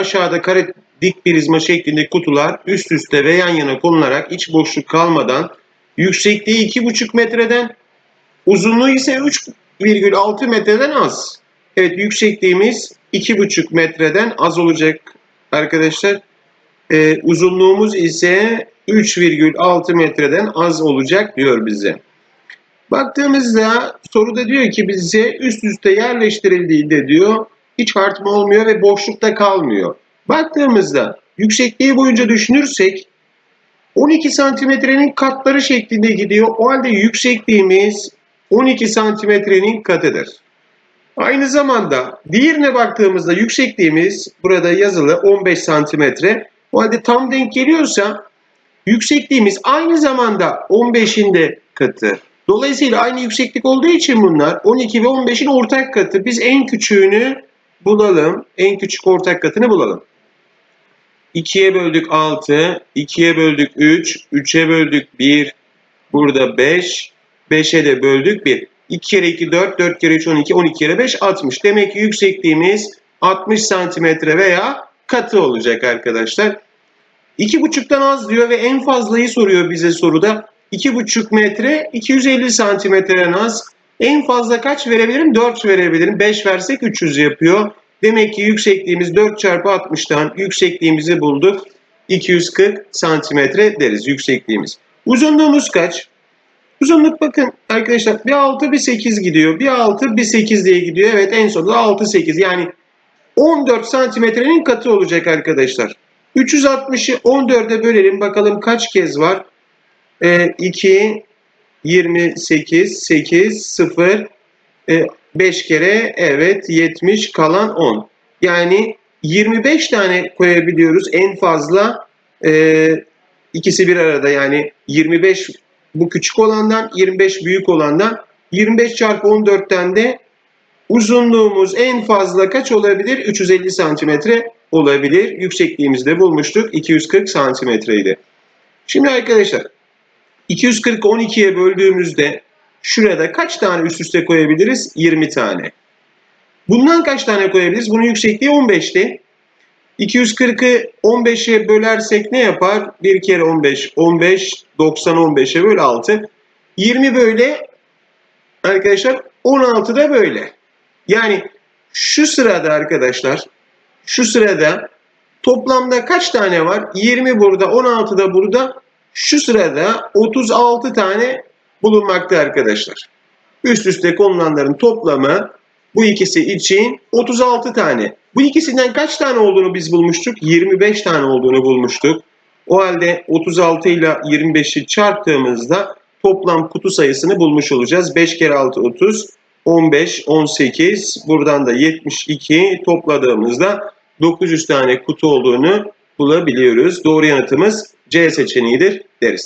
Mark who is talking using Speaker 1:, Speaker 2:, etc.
Speaker 1: Aşağıda kare dik prizma şeklinde kutular üst üste ve yan yana konularak iç boşluk kalmadan yüksekliği 2,5 metreden uzunluğu ise 3,6 metreden az. Evet yüksekliğimiz 2,5 metreden az olacak arkadaşlar. Ee, uzunluğumuz ise 3,6 metreden az olacak diyor bize. Baktığımızda soruda diyor ki bize üst üste yerleştirildiğinde diyor hiç artma olmuyor ve boşlukta kalmıyor. Baktığımızda yüksekliği boyunca düşünürsek 12 santimetrenin katları şeklinde gidiyor. O halde yüksekliğimiz 12 santimetrenin katıdır. Aynı zamanda diğerine baktığımızda yüksekliğimiz burada yazılı 15 santimetre. O halde tam denk geliyorsa yüksekliğimiz aynı zamanda 15'in de katı. Dolayısıyla aynı yükseklik olduğu için bunlar 12 ve 15'in ortak katı. Biz en küçüğünü bulalım. En küçük ortak katını bulalım. 2'ye böldük 6, 2'ye böldük 3, 3'e böldük 1, burada 5, 5'e de böldük 1. 2 kere 2 4, 4 kere 3 12, 12 kere 5 60. Demek ki yüksekliğimiz 60 santimetre veya katı olacak arkadaşlar. 2,5'tan az diyor ve en fazlayı soruyor bize soruda. 2,5 metre 250 santimetreden az. En fazla kaç verebilirim? 4 verebilirim. 5 versek 300 yapıyor. Demek ki yüksekliğimiz 4 çarpı 60'tan yüksekliğimizi bulduk. 240 santimetre deriz yüksekliğimiz. Uzunluğumuz kaç? Uzunluk bakın arkadaşlar bir 6 bir 8 gidiyor. Bir 6 bir 8 diye gidiyor. Evet en sonunda 6 8 yani 14 santimetrenin katı olacak arkadaşlar. 360'ı 14'e bölelim bakalım kaç kez var. E, 2 28 8 0 e, 5 kere evet 70 kalan 10. Yani 25 tane koyabiliyoruz en fazla e, ikisi bir arada yani 25 bu küçük olandan 25 büyük olandan 25 çarpı 14'ten de uzunluğumuz en fazla kaç olabilir? 350 santimetre olabilir. Yüksekliğimizi de bulmuştuk. 240 santimetreydi. Şimdi arkadaşlar 240 12'ye böldüğümüzde şurada kaç tane üst üste koyabiliriz? 20 tane. Bundan kaç tane koyabiliriz? Bunun yüksekliği 15'ti. 240'ı 15'e bölersek ne yapar? 1 kere 15, 15, 90 15'e böl 6. 20 böyle arkadaşlar 16 da böyle. Yani şu sırada arkadaşlar şu sırada toplamda kaç tane var? 20 burada, 16 da burada. Şu sırada 36 tane bulunmakta arkadaşlar. Üst üste konulanların toplamı bu ikisi için 36 tane. Bu ikisinden kaç tane olduğunu biz bulmuştuk? 25 tane olduğunu bulmuştuk. O halde 36 ile 25'i çarptığımızda toplam kutu sayısını bulmuş olacağız. 5 kere 6 30, 15, 18, buradan da 72 topladığımızda 900 tane kutu olduğunu bulabiliyoruz. Doğru yanıtımız C seçeneğidir deriz.